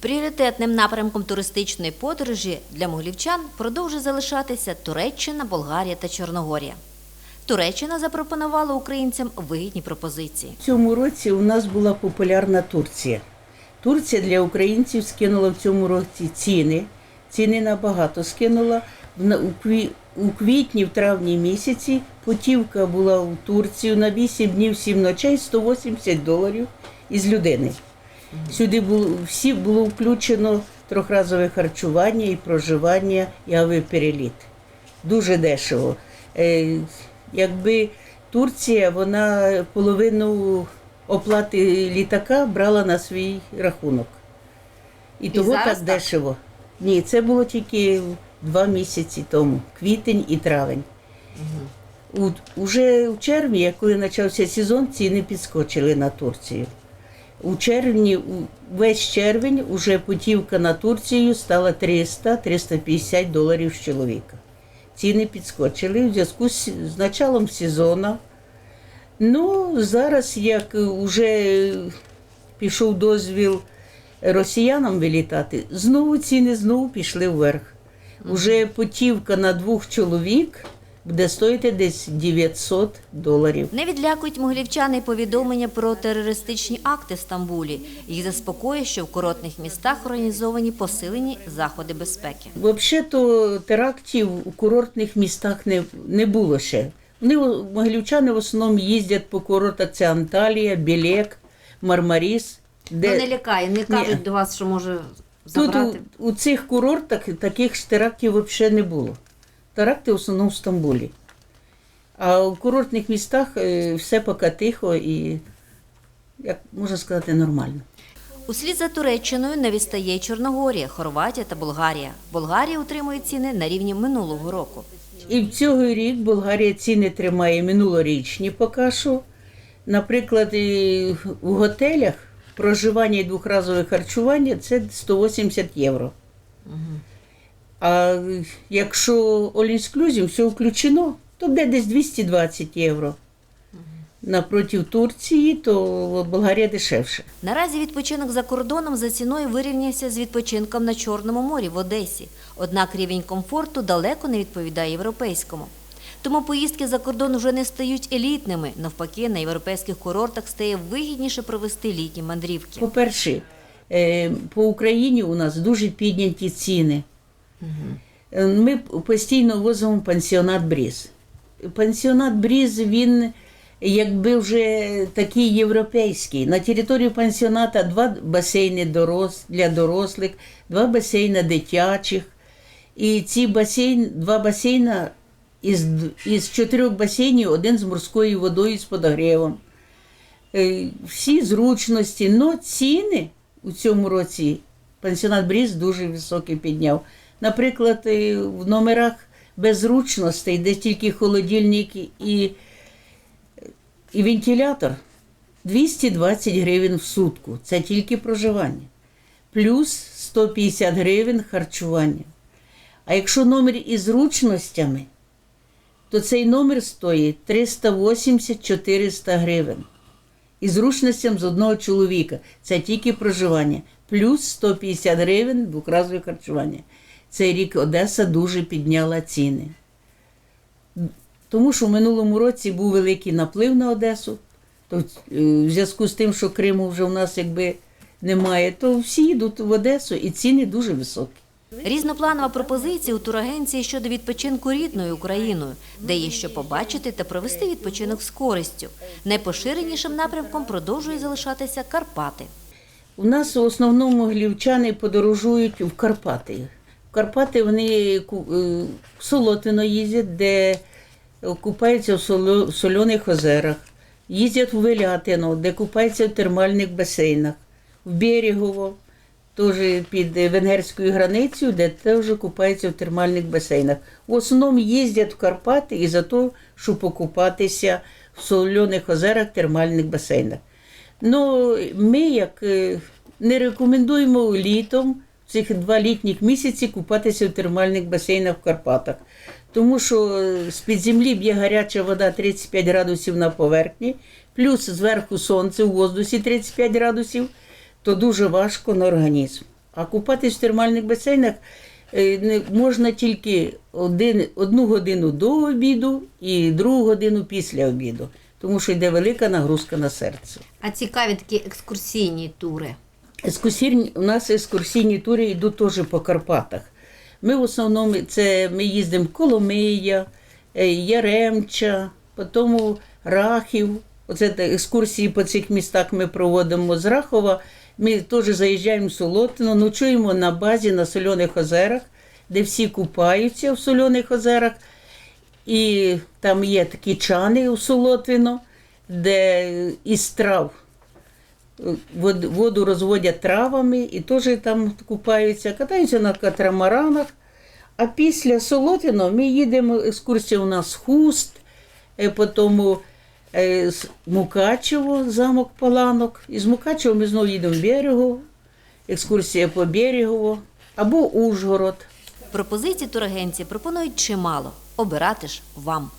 Пріоритетним напрямком туристичної подорожі для могилівчан продовжує залишатися Туреччина, Болгарія та Чорногорія. Туреччина запропонувала українцям вигідні пропозиції. В цьому році у нас була популярна Турція. Турція для українців скинула в цьому році ціни. Ціни набагато скинула. У квітні, в травні місяці путівка була в Турцію на 8 днів, 7 ночей 180 доларів із людини. Сюди було, всі було включено трьохразове харчування і проживання, і авіапереліт. Дуже дешево. Е, якби Турція, вона половину оплати літака брала на свій рахунок. І, того зараз так дешево. Ні, це було тільки два місяці тому, квітень і травень. У, уже в червні, коли почався сезон, ціни підскочили на Турцію. У червні, весь червень, уже путівка на Турцію стала 300-350 доларів з чоловіка. Ціни підскочили в зв'язку з, началом сезону. Ну, зараз, як вже пішов дозвіл росіянам вилітати, знову ціни знову пішли вверх. Уже путівка на двох чоловік буде стоїти десь 900 доларів. Не відлякують могилівчани повідомлення про терористичні акти в Стамбулі. Їх заспокоює, що в курортних містах організовані посилені заходи безпеки. Взагалі-то терактів у курортних містах не, не було ще. Вони могилівчани в основному їздять по курортах. Це Анталія, Білек, Мармаріс. Де... Ну не лякає, не кажуть Ні. до вас, що може Тут забрати. у, у цих курортах таких терактів взагалі не було. Теракти в основному в Стамбулі. А у курортних містах е, все поки тихо і, як можна сказати, нормально. Услід за Туреччиною не відстає Чорногорія, Хорватія та Болгарія. Болгарія утримує ціни на рівні минулого року. І в цього рік Болгарія ціни тримає минулорічні поки що. Наприклад, в готелях проживання і двохразове харчування це 180 євро. А якщо all inclusive, все включено, то буде десь 220 євро. Напроти Турції, то Болгарія дешевше. Наразі відпочинок за кордоном за ціною вирівнявся з відпочинком на Чорному морі в Одесі. Однак рівень комфорту далеко не відповідає європейському. Тому поїздки за кордон вже не стають елітними. Навпаки, на європейських курортах стає вигідніше провести літні мандрівки. По-перше, е, по Україні у нас дуже підняті ціни. Е, Ми постійно возимо пансіонат Бріз. Пансіонат Бріз, він якби вже такий європейський. На території пансіоната два басейни дорос, для дорослих, два басейни дитячих. І ці басейн, два басейна із, із чотирьох басейнів один з морською водою з подогрівом. Е, всі зручності, але ціни у цьому році пансіонат Бріз дуже високі підняв. Наприклад, в номерах без зручностей, де тільки холодильник і, і вентилятор 220 гривень в сутку. Це тільки проживання. Плюс 150 гривень харчування. А якщо номер із зручностями, то цей номер стоїть 380-400 гривень. І зручностям з одного чоловіка. Це тільки проживання. Плюс 150 гривень двохразове харчування. Цей рік Одеса дуже підняла ціни. Тому що в минулому році був великий наплив на Одесу. То е, в зв'язку з тим, що Криму вже в нас якби немає, то всі йдуть в Одесу і ціни дуже високі. Різнопланова пропозиція у турагенції щодо відпочинку рідною Україною, де є що побачити та провести відпочинок з користю. Найпоширенішим напрямком продовжує залишатися Карпати. У нас в основному глівчани подорожують в Карпати. Карпати вони е, Солотино їздять, де купаються в соляних озерах, їздять в Велятино, де купаються в термальних басейнах, в Берегово, теж під венгерською границею, де теж купаються в термальних басейнах. В основному їздять в Карпати і за те, щоб покупатися в соляних озерах, термальних басейнах. Ну, ми як е, не рекомендуємо літом цих два літніх місяці купатися в термальних басейнах в Карпатах. Тому що з-під землі б'є гаряча вода 35 градусів на поверхні, плюс зверху сонце у воздусі 35 градусів, то дуже важко на організм. А купатись в термальних басейнах е, можна тільки один, одну годину до обіду і другу годину після обіду, тому що йде велика нагрузка на серце. А цікаві такі екскурсійні тури. Екскурсійні, у нас екскурсійні тури йдуть теж по Карпатах. Ми в основному це ми їздимо Коломия, е, Яремча, потім Рахів. Оце екскурсії по цих містах ми проводимо з Рахова. Ми теж заїжджаємо в Солотино, ночуємо на базі на Сольоних озерах, де всі купаються в Сольоних озерах. І там є такі чани у Солотвино, де із трав воду розводять травами і теж там купаються, катаються на катамаранах. А після Солотино ми їдемо, екскурсія у нас хуст, е, потім е, Мукачево, замок Паланок. Із Мукачево ми знову їдемо в берегу, екскурсія по берегову або Ужгород. Пропозицій турагенції пропонують чимало. Обирати ж вам.